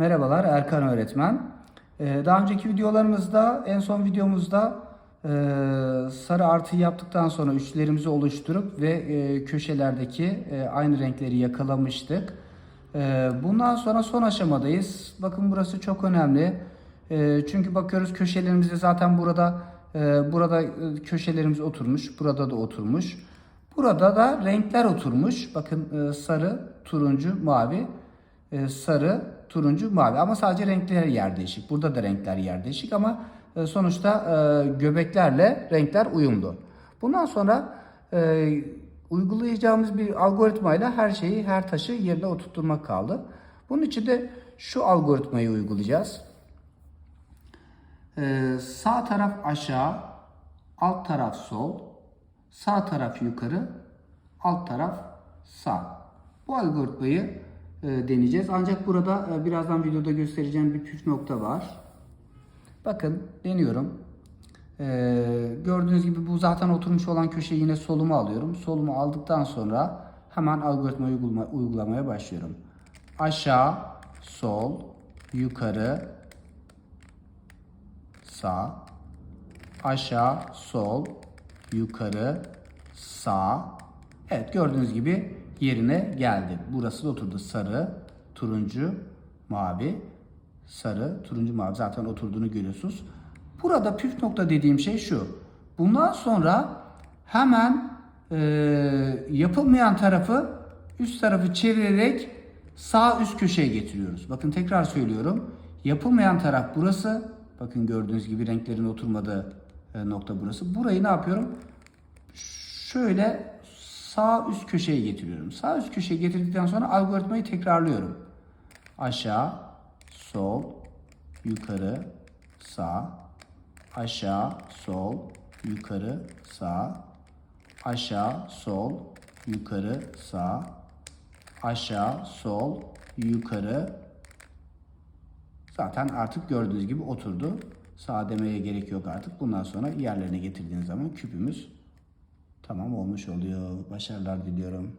Merhabalar Erkan öğretmen. Ee, Daha önceki videolarımızda, en son videomuzda e, sarı artıyı yaptıktan sonra üçlerimizi oluşturup ve e, köşelerdeki e, aynı renkleri yakalamıştık. Bundan sonra son aşamadayız. Bakın burası çok önemli. Çünkü bakıyoruz köşelerimizde zaten burada burada köşelerimiz oturmuş, burada da oturmuş. Burada da renkler oturmuş. Bakın sarı, turuncu, mavi. E, sarı, turuncu, mavi ama sadece renkler yer değişik. Burada da renkler yer değişik ama e, sonuçta e, göbeklerle renkler uyumlu. Bundan sonra uygulayacağımız bir algoritmayla her şeyi, her taşı yerine oturtturmak kaldı. Bunun için de şu algoritmayı uygulayacağız. Sağ taraf aşağı, alt taraf sol, sağ taraf yukarı, alt taraf sağ. Bu algoritmayı deneyeceğiz. Ancak burada e, birazdan videoda göstereceğim bir püf nokta var. Bakın deniyorum. E, gördüğünüz gibi bu zaten oturmuş olan köşeyi yine soluma alıyorum. Solumu aldıktan sonra hemen uygulama, uygulamaya başlıyorum. Aşağı, sol, yukarı, sağ, aşağı, sol, yukarı, sağ. Evet gördüğünüz gibi yerine geldi. Burası da oturdu. Sarı, turuncu, mavi. Sarı, turuncu, mavi zaten oturduğunu görüyorsunuz. Burada püf nokta dediğim şey şu. Bundan sonra hemen e, yapılmayan tarafı üst tarafı çevirerek sağ üst köşeye getiriyoruz. Bakın tekrar söylüyorum. Yapılmayan taraf burası. Bakın gördüğünüz gibi renklerin oturmadığı e, nokta burası. Burayı ne yapıyorum? Şöyle sağ üst köşeye getiriyorum. Sağ üst köşeye getirdikten sonra algoritmayı tekrarlıyorum. Aşağı, sol, yukarı, sağ, aşağı, sol, yukarı, sağ, aşağı, sol, yukarı, sağ, aşağı, sol, yukarı. Zaten artık gördüğünüz gibi oturdu. Sağ demeye gerek yok artık. Bundan sonra yerlerine getirdiğiniz zaman küpümüz tamam olmuş oluyor. Başarılar diliyorum.